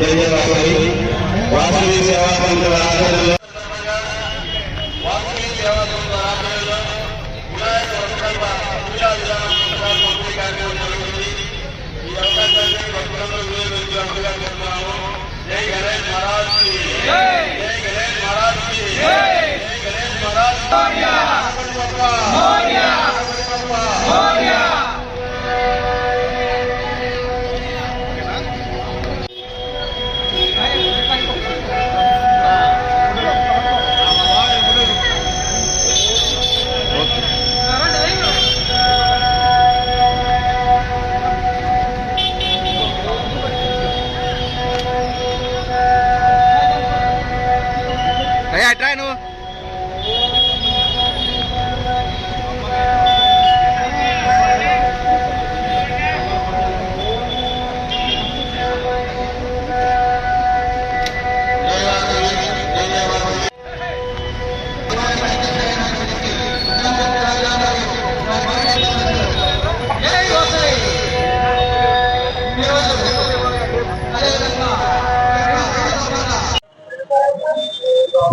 జయజయవాసవి వాసవి సేవా సంస్థల ఆధ్వర్యంలో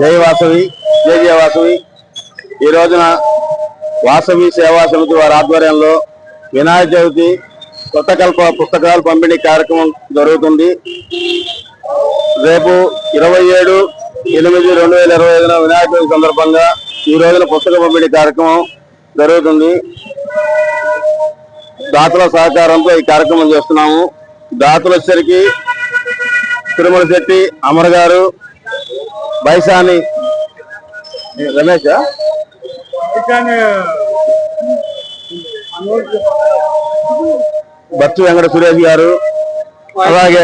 జై వాసవి జై జయ వాసవి. ఈ రోజున వాసవి సేవా సమితి వారి ఆధ్వర్యంలో వినాయక చవితి కొత్త కల్ప పుస్తకాలు పంపిణీ కార్యక్రమం జరుగుతుంది. రేపు ఇరవై ఏడు ఎనిమిది రెండు వేల ఇరవై ఐదున వినాయక చవితి సందర్భంగా ఈ రోజున పుస్తక పంపిణీ కార్యక్రమం జరుగుతుంది. దాతల సహకారంతో ఈ కార్యక్రమం చేస్తున్నాము. దాతలు వచ్చేసరికి తిరుమల శెట్టి అమర్ గారు బైసాని. రమేష్ బచ్చు వెంకట సురేష్ గారు అలాగే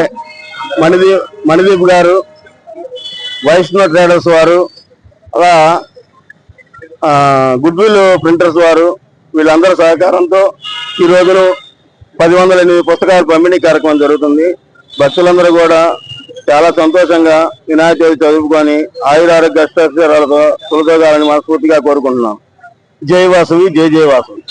మణిదీప్ మణిదీప్ గారు వైష్ణవ్ ట్రేడర్స్ వారు అలా గుడ్ విల్ ప్రింటర్స్ వారు వీళ్ళందరి సహకారంతో ఈ రోజును పది వందల ఎనిమిది పుస్తకాలు పంపిణీ కార్యక్రమం జరుగుతుంది. భక్తులందరూ కూడా చాలా సంతోషంగా వినాయక చవితి చదువుకొని ఆయురారోగ్య అష్టాక్షరాలతో తొలతోగాలని మనస్ఫూర్తిగా కోరుకుంటున్నాం. జై వాసవి జై జై వాసవి.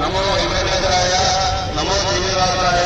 నమో నమో నమో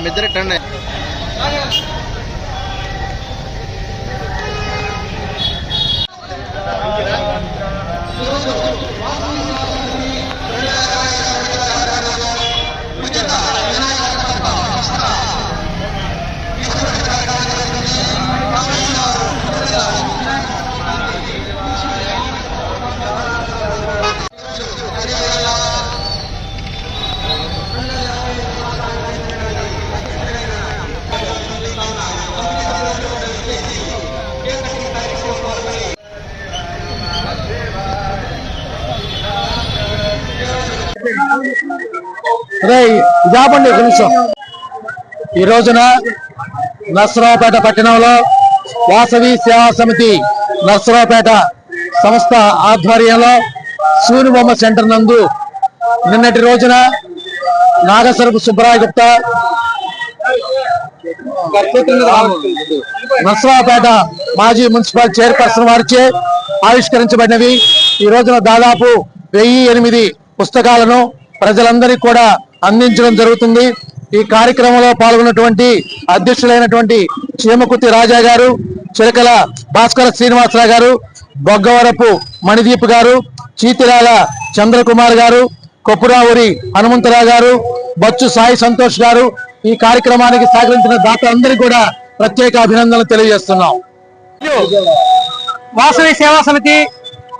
मित्र टन है। టండి జాపండి ఒక నిమిషం. ఈ రోజున నర్సరావుపేట పట్టణంలో వాసవి సేవా సమితి నర్సరావుపేట సంస్థ ఆధ్వర్యంలో సూర్యబొమ్మ సెంటర్ నందు నిన్నటి రోజున నాగసరపు సుబ్బరాయ గుప్తా నర్సరావుపేట మాజీ మున్సిపల్ చైర్పర్సన్ వారిచే ఆవిష్కరించబడినవి. ఈ రోజున దాదాపు వెయ్యి ఎనిమిది పుస్తకాలను ప్రజలందరికీ కూడా అందించడం జరుగుతుంది. ఈ కార్యక్రమంలో పాల్గొన్నటువంటి అధ్యక్షులైనటువంటి చీమకుర్తి రాజా గారు చిలకల భాస్కర శ్రీనివాసరావు గారు బొగ్గవరపు మణిదీప్ గారు చీతిరాల చంద్రకుమార్ గారు కొప్పురావురి హనుమంతరావు గారు బొచ్చు సాయి సంతోష్ గారు ఈ కార్యక్రమానికి సహకరించిన దాతలందరికీ కూడా ప్రత్యేక అభినందనలు తెలియజేస్తున్నాం. వాసవి సేవా సమితి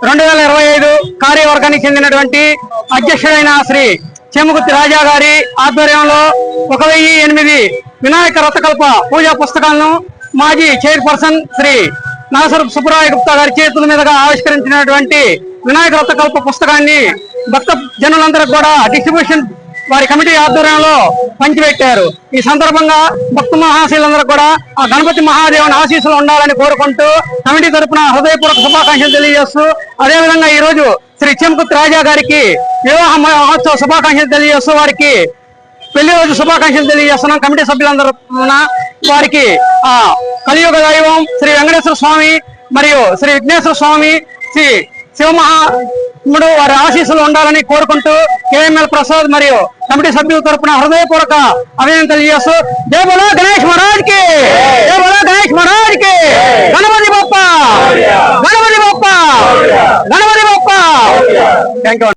రెండు వేల ఇరవై ఐదు కార్యవర్గానికి చెందినటువంటి అధ్యక్షుడైన శ్రీ చెమ్మగుత్తి రాజా గారి ఆధ్వర్యంలో ఒక వెయ్యి ఎనిమిది వినాయక రథకల్ప పూజా పుస్తకాలను మాజీ చైర్పర్సన్ శ్రీ నాగసర సుబ్బరాయ గుప్తా గారి చేతుల మీదుగా ఆవిష్కరించినటువంటి వినాయక రథకల్ప పుస్తకాన్ని భక్త జనులందరికీ కూడా డిస్ట్రిబ్యూషన్ వారి కమిటీ ఆధ్వర్యంలో పంచిపెట్టారు. ఈ సందర్భంగా భక్త మహాశీలందరూ కూడా ఆ గణపతి మహాదేవుని ఆశీస్సులు ఉండాలని కోరుకుంటూ కమిటీ తరఫున హృదయపూర్వక శుభాకాంక్షలు తెలియజేస్తూ అదేవిధంగా ఈ రోజు శ్రీ చెంకుత్ రాజా గారికి వివాహ మహోత్సవ శుభాకాంక్షలు తెలియజేస్తూ వారికి పెళ్ళి రోజు శుభాకాంక్షలు తెలియజేస్తున్నాం. కమిటీ సభ్యులందరూ వారికి ఆ కలియుగ దైవం శ్రీ వెంకటేశ్వర స్వామి మరియు శ్రీ విఘ్నేశ్వర స్వామి శ్రీ శివమహా ఇప్పుడు వారి ఆశీస్సులు ఉండాలని కోరుకుంటూ కేఎంఎల్ ప్రసాద్ మరియు కమిటీ సభ్యుల తరపున హృదయపూర్వక అభినందన తెలియజేస్తూ దేవుడు గణేష్ మహారాజ్కి జై గణేష్ మహారాజ్కి గణపతి బొప్ప గణపతి బొప్ప గణపతి బొప్ప థ్యాంక్ యూ